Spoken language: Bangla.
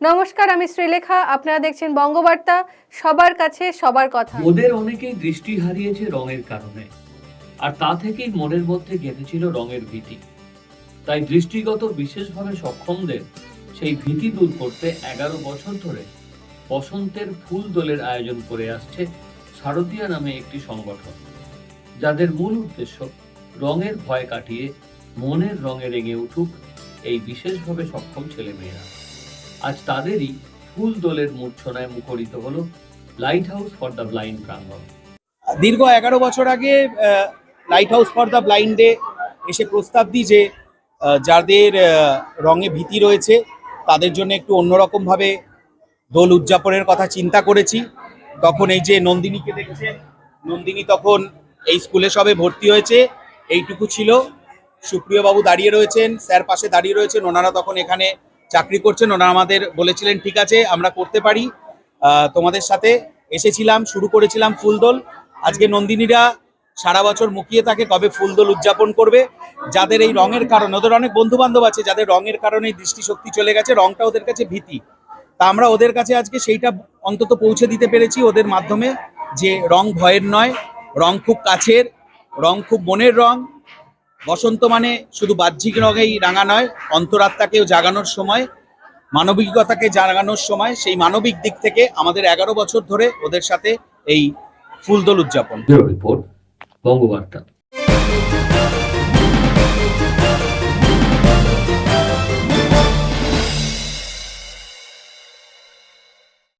নমস্কার, আমি শ্রীলেখা। আপনারা দেখছেন বঙ্গবার্তা। সবার কাছে সবার কথা। ওদের অনেকেই দৃষ্টি হারিয়েছে রঙের কারণে। আর তা থেকেই মনের মধ্যে গেঁথেছিল রঙের ভীতি। তাই দৃষ্টিগত বিশেষভাবে সক্ষমদের সেই ভীতি দূর করতে এগারো বছর ধরে বসন্তের ফুল দোলের আয়োজন করে আসছে শারদীয়া নামে একটি সংগঠন, যাদের মূল উদ্দেশ্য রঙের ভয় কাটিয়ে মনের রঙে রেঙে উঠুক এই বিশেষভাবে সক্ষম ছেলেমেয়েরা। আজ তাদেরই ফুল দোলের মূর্ছনায় মুখরিত হলো light house for the blind প্রাঙ্গণ দীর্ঘ এগারো বছর আগে লাইট হাউস ফর দ্য ব্লাইন্ডে এসে প্রস্তাব দিই যে যাদের রঙে ভীতি রয়েছে, তাদের জন্য একটু অন্যরকমভাবে দোল উদযাপনের কথা চিন্তা করেছি। তখন এই যে নন্দিনীকে দেখছেন, নন্দিনী তখন এই স্কুলে সবে ভর্তি হয়েছে, এইটুকু ছিল। সুপ্রিয় বাবু দাঁড়িয়ে রয়েছেন, স্যার পাশে দাঁড়িয়ে রয়েছেন, ওনারা তখন এখানে চাকরি করছেন, ওনারা আমাদের বলেছিলেন, ঠিক আছে, আমরা করতে পারি। তোমাদের সাথে এসেছিলাম, শুরু করেছিলাম ফুলদোল। আজকে নন্দিনীরা সারা বছর মুখিয়ে থাকে কবে ফুলদোল উদযাপন করবে। যাদের এই রঙের কারণে, ওদের অনেক বন্ধু বান্ধব আছে, যাদের রঙের কারণে দৃষ্টিশক্তি চলে গেছে রংটা ওদের কাছে ভীতি। তা আমরা ওদের কাছে আজকে সেইটা অন্তত পৌঁছে দিতে পেরেছি ওদের মাধ্যমে যে রং ভয়ের নয়, রং খুব কাছের, রং খুব মনের রং বসন্ত মানে শুধু বাহ্যিক রঙেই রাঙা নয়, অন্তরাত্মাকেও জাগানোর সময়, মানবিকতাকে জাগানোর সময়, সেই মানবিক দিক থেকে আমাদের এগারো বছর ধরে ওদের সাথে এই ফুলদোল উদযাপন। রিপোর্ট, বঙ্গবার্তা।